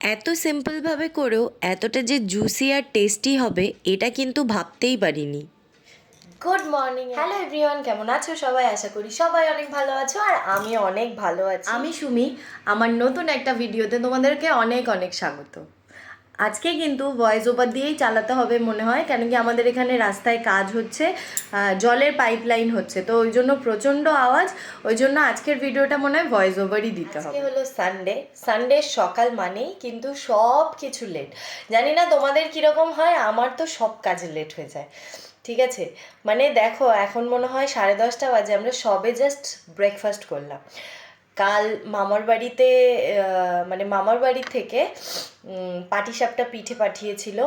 এত সিম্পলভাবে করেও এতটা যে জুসি আর টেস্টি হবে এটা কিন্তু ভাবতেই পারিনি। গুড মর্নিং হ্যালো এভরিওয়ান কেমন আছো সবাই? আশা করি সবাই অনেক ভালো আছো আর আমি অনেক ভালো আছি। আমি সুমি। আমার নতুন একটা ভিডিওতে তোমাদেরকে অনেক অনেক স্বাগত। আজকে কিন্তু ভয়েস ওভার দিয়েই চালাতে হবে মনে হয় কেন কি আমাদের এখানে রাস্তায় কাজ হচ্ছে জলের পাইপলাইন হচ্ছে। তো ওই জন্য প্রচণ্ড আওয়াজ ওই জন্য আজকের ভিডিওটা মনে হয় ভয়েস ওভারই দিতে হবে। আজকে হলো সানডে সানডে সকাল মানেই কিন্তু সব কিছু লেট জানি না তোমাদের কীরকম হয় আমার তো সব কাজে লেট হয়ে যায়। ঠিক আছে? মানে দেখো এখন মনে হয় সাড়ে দশটা বাজে আমরা সবে জাস্ট ব্রেকফাস্ট করলাম। কাল মামার বাড়িতে মানে মামার বাড়ি থেকে পাটিসাপটা পিঠে পাঠিয়েছিল।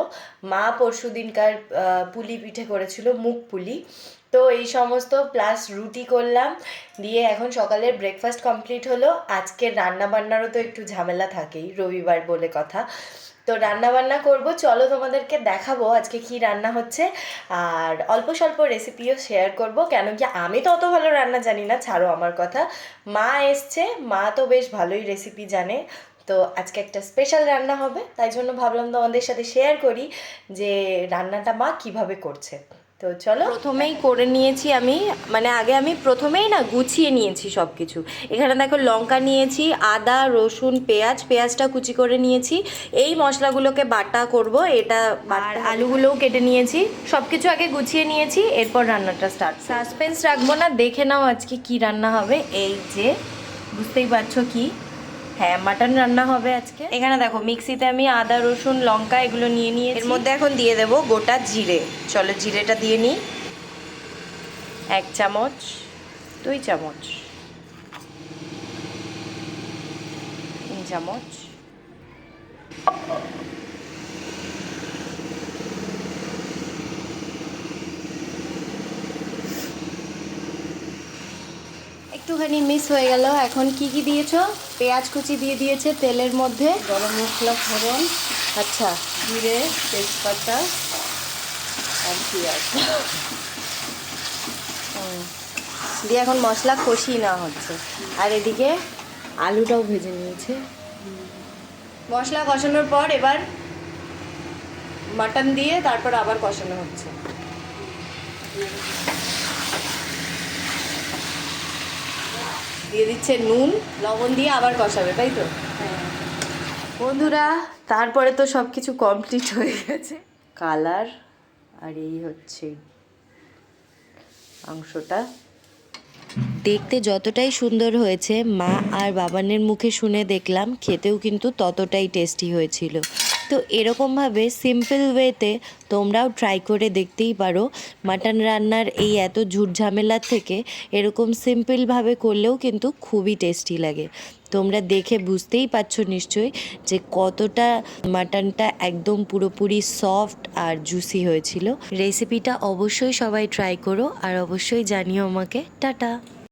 মা পরশু দিনকার পুলি পিঠে করেছিল মুখ পুলি। তো এই সমস্ত প্লাস রুটি করলাম। দিয়ে এখন সকালের ব্রেকফাস্ট কমপ্লিট হলো। আজকে রান্না বান্নারও তো একটু ঝামেলা থাকেই, রবিবার বলে কথা। তো রান্না বান্না করব, চলো তোমাদেরকে দেখাবো আজকে কি রান্না হচ্ছে। আর অল্প স্বল্প রেসিপিও শেয়ার করব, কেন কি আমি তো অত ভালো রান্না জানি না, ছাড়ো আমার কথা। মা এসছে, মা তো বেশ ভালোই রেসিপি জানে। তো আজকে একটা স্পেশাল রান্না হবে, তাই জন্য ভাবলাম তোমাদের সাথে শেয়ার করি যে রান্নাটা মা কীভাবে করছে। তো চলো। প্রথমেই করে নিয়েছি আমি মানে আগে আমি প্রথমেই না গুছিয়ে নিয়েছি সব কিছু এখানে দেখো লঙ্কা নিয়েছি আদা রসুন পেঁয়াজ পেঁয়াজটা কুচি করে নিয়েছি। এই মশলাগুলোকে বাটা করব এটা আর আলুগুলোও কেটে নিয়েছি। সব কিছু আগে গুছিয়ে নিয়েছি এরপর রান্নাটা স্টার্ট সাসপেন্স রাখব না দেখে নাও আজকে কি রান্না হবে। এই যে বুঝতেই পারছ কি? হ্যাঁ মাটন রান্না হবে আজকে। এখানে দেখো মিক্সিতে আমি আদা রসুন লঙ্কা এগুলো নিয়ে নিয়ে এর মধ্যে এখন দিয়ে দেবো গোটা জিরে। চলো জিরেটা দিয়ে নিই। এক চামচ দুই চামচ তিন চামচ। একটুখানি মিস হয়ে গেল। এখন কি কি দিয়েছ? পেঁয়াজ কুচি দিয়ে দিয়েছে তেলের মধ্যে। গরম মশলা ফোড়ন আচ্ছা। জিরে তেজপাতা আর পেঁয়াজ। দিয়ে এখন মশলা কষিয়ে নেওয়া হচ্ছে। আর এদিকে আলুটাও ভেজে নিয়েছে। মশলা কষানোর পর এবার মাটন দিয়ে তারপর আবার কষানো হচ্ছে। দিয়ে দিচ্ছে নুন, লবণ দিয়ে আবার কষাবে, তাই তো? বন্ধুরা, তারপরে তো সব কিছু কমপ্লিট হয়ে গেছে। কালার আর এই হচ্ছে অংশটা। দেখতে যতটাই সুন্দর হয়েছে, মা আর বাবানের মুখে শুনে দেখলাম, খেতেও কিন্তু ততটাই টেস্টি হয়েছিল। তো এরকমভাবে সিম্পল ওয়েতে তোমরাও ট্রাই করে দেখতেই পারো। মাটন রান্নার এই এত ঝুট ঝামেলার থেকে এরকম সিম্পলভাবে করলেও কিন্তু খুবই টেস্টি লাগে। তোমরা দেখে বুঝতেই পারছ নিশ্চয়ই যে কতটা মাটনটা একদম পুরোপুরি সফট আর জুসি হয়েছিল। রেসিপিটা অবশ্যই সবাই ট্রাই করো আর অবশ্যই জানিও আমাকে। টাটা!